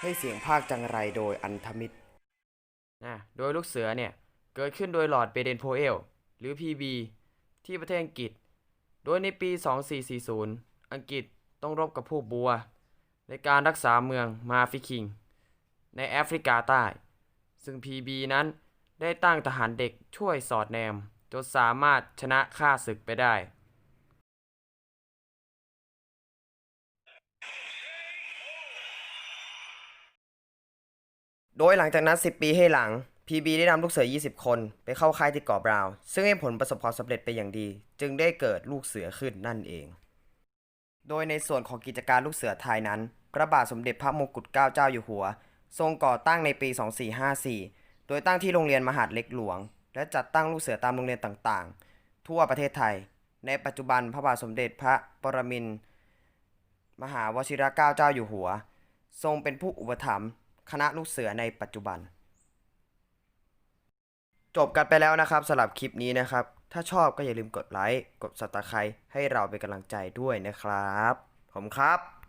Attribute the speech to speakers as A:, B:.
A: ให้เสียงภาคจังไรโดยอันธมิตร
B: นะโดยลูกเสือเนี่ย เกิดขึ้นโดยหลอดเบเดนโพเอล หรือ PB ที่ประเทศอังกฤษ โดยในปี 2440 อังกฤษต้องรบกับพวกบัว ในการรักษาเมืองมาฟิคิง ในแอฟริกาใต้ ซึ่ง PB นั้นได้ตั้งทหารเด็กช่วยสอดแนม จนสามารถชนะฆ่าศึกไปได้
A: โดยหลังจากนั้น 10 ปีให้หลัง PB ได้นำลูกเสือ 20 คน ไปเข้าค่ายที่เกาะบราวน์ซึ่งให้ผลประสบความสำเร็จไปอย่างดี จึงได้เกิดลูกเสือขึ้นนั่นเอง โดยในส่วนของกิจการลูกเสือไทยนั้น พระบาทสมเด็จพระมงกุฎเกล้าเจ้าอยู่หัว ทรงก่อตั้งในปี 2454 โดยตั้งที่โรงเรียนมหาดเล็กหลวง และจัดตั้งลูกเสือตามโรงเรียนต่างๆ ทั่วประเทศไทย ในปัจจุบันพระบาทสมเด็จพระปรมินทรมหาวชิรเกล้าเจ้าอยู่หัว ทรงเป็นผู้อุปถัมภ์ คณะลูกเสือในปัจจุบัน จบกันไปแล้วนะครับสำหรับคลิปนี้นะครับ ถ้าชอบก็อย่าลืมกดไลค์ กด subscribe ให้เราเป็นกำลังใจด้วยนะครับ ผมครับ